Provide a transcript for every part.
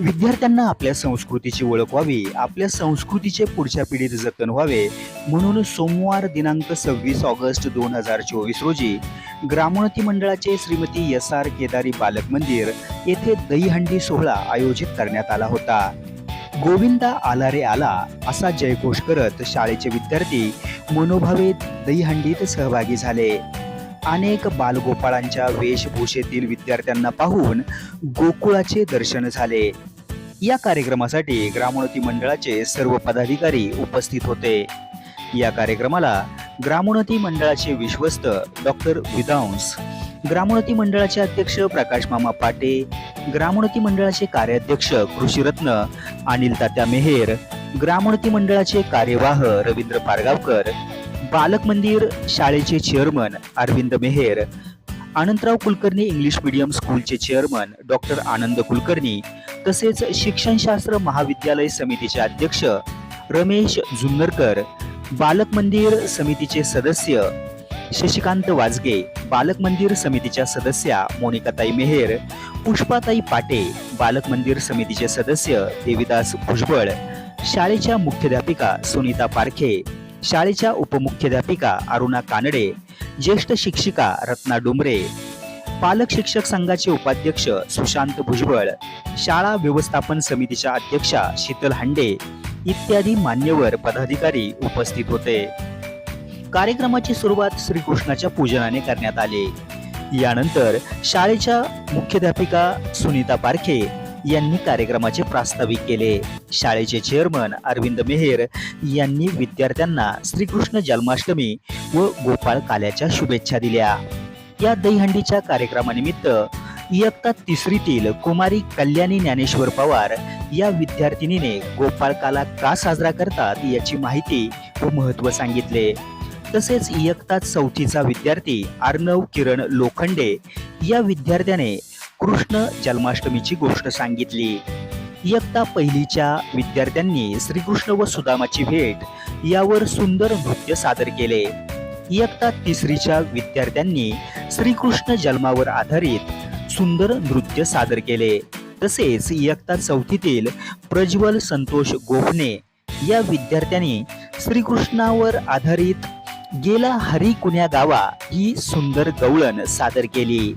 विद्यार्थ्यांना आपल्या संस्कृतीची ओळख व्हावी आपल्या संस्कृतीचे पुढच्या पिढीत जतन व्हावे म्हणून सोमवार दिनांक सव्वीस ऑगस्ट दोन हजार चोवीस रोजी ग्रामोन्नती मंडळाचे श्रीमती एस आर केदारी बालक मंदिर येथे दहीहंडी सोहळा आयोजित करण्यात आला होता. गोविंदा आला रे आला असा जयघोष करत शाळेचे विद्यार्थी मनोभावे दहीहंडीत सहभागी झाले. अनेक बालगोपाळांच्या वेशभूषेतील विद्यार्थ्यांना पाहून गोकुळाचे दर्शन झाले. या कार्यक्रमासाठी ग्रामोन्नती मंडळाचे सर्व पदाधिकारी उपस्थित होते. या कार्यक्रमाला ग्रामोन्नती मंडळाचे विश्वस्त डॉक्टर विदांस ग्रामोन्नती मंडळाचे अध्यक्ष प्रकाश मामा पाटे ग्रामोन्नती मंडळाचे कार्याध्यक्ष कृषीरत्न अनिल तात्या मेहेर ग्रामोन्नती मंडळाचे कार्यवाह रवींद्र पारगावकर बालक मंदिर शाळेचे chairman Arvind Meher Anandrao Kulkarni English medium स्कूलचे चेअरमन डॉक्टर आनंद कुलकर्णी तसेच शिक्षणशास्त्र महाविद्यालय समितीचे अध्यक्ष रमेश जुन्नरकर बालक मंदिर समितीचे सदस्य शशिकांत वाजगे बालक मंदिर समितीच्या सदस्या मोनिकाताई मेहेर पुष्पाताई पाटे बालक मंदिर समितीचे सदस्य देविदास भुजबळ शाळेच्या मुख्याध्यापिका सुनीता पारखे शाळेच्या उपमुख्याध्यापिका अरुणा कानडे ज्येष्ठ शिक्षिका रत्ना डुमरे पालक शिक्षक संघाचे उपाध्यक्ष सुशांत भुजबळ शाळा व्यवस्थापन समितीच्या अध्यक्षा शीतल हांडे इत्यादी मान्यवर पदाधिकारी उपस्थित होते. कार्यक्रमाची सुरुवात श्रीकृष्णाच्या पूजनाने करण्यात आली. यानंतर शाळेच्या मुख्याध्यापिका सुनीता पारखे यांनी कार्यक्रमाचे प्रास्ताविक केले. शाळेचे चेअरमन अरविंद मेहेर यांनी विद्यार्थ्यांना श्रीकृष्ण जन्माष्टमी व गोपाळ काल्याच्या शुभेच्छा दिल्या. या दहीहंडीच्या कार्यक्रमानिमित्त इयत्ता तिसरीतील कुमारी कल्याणी ज्ञानेश्वर पवार या विद्यार्थिनीने गोपाळ काला का साजरा करतात याची माहिती व महत्त्व सांगितले. तसेच इयत्ता चौथीचा विद्यार्थी अर्णव किरण लोखंडे या विद्यार्थ्याने कृष्ण जन्माष्टमीची गोष्ट सांगितली. इयत्ता पहिलीच्या विद्यार्थ्यांनी श्रीकृष्ण व सुदामाची भेट यावर सुंदर नृत्य सादर केले. इयत्ता तिसरीच्या विद्यार्थ्यांनी श्रीकृष्ण जन्मावर आधारित सुंदर नृत्य सादर केले. तसेच इयत्ता चौथीतील प्रज्वल संतोष गोखणे या विद्यार्थ्यांनी श्रीकृष्णावर आधारित गेला हरी कुण्या गावा ही सुंदर गवळण सादर केली.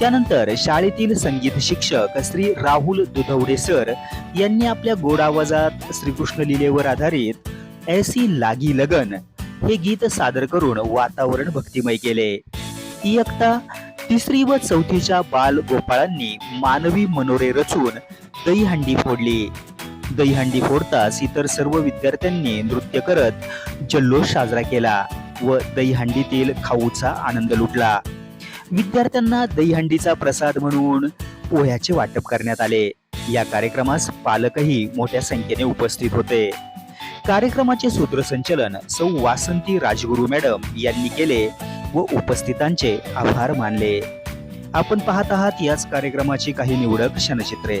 त्यानंतर शाळेतील संगीत शिक्षक श्री राहुल दुधवडे सर यांनी आपल्या गोड आवाजात श्रीकृष्ण लीलेवर आधारित ऐसी लागी लगन हे गीत सादर करून वातावरण भक्तिमय केले. इयत्ता तिसरी व चौथीच्या बाल गोपाळांनी मानवी मनोरे रचून दहीहंडी फोडली. दहीहंडी फोडताच इतर सर्व विद्यार्थ्यांनी नृत्य करत जल्लोष साजरा केला व दहीहंडीतील खाऊचा आनंद लुटला. विद्यार्थ्यांना दहीहंडीचा प्रसाद म्हणून पोह्याचे वाटप करण्यात आले. या कार्यक्रमास पालकही मोठ्या संख्येने उपस्थित होते. कार्यक्रमाचे सूत्रसंचलन सौ. वासंती राजगुरू मॅडम यांनी केले व उपस्थितांचे आभार मानले. आपण पाहत आहात याच कार्यक्रमाची काही निवडक क्षणचित्रे.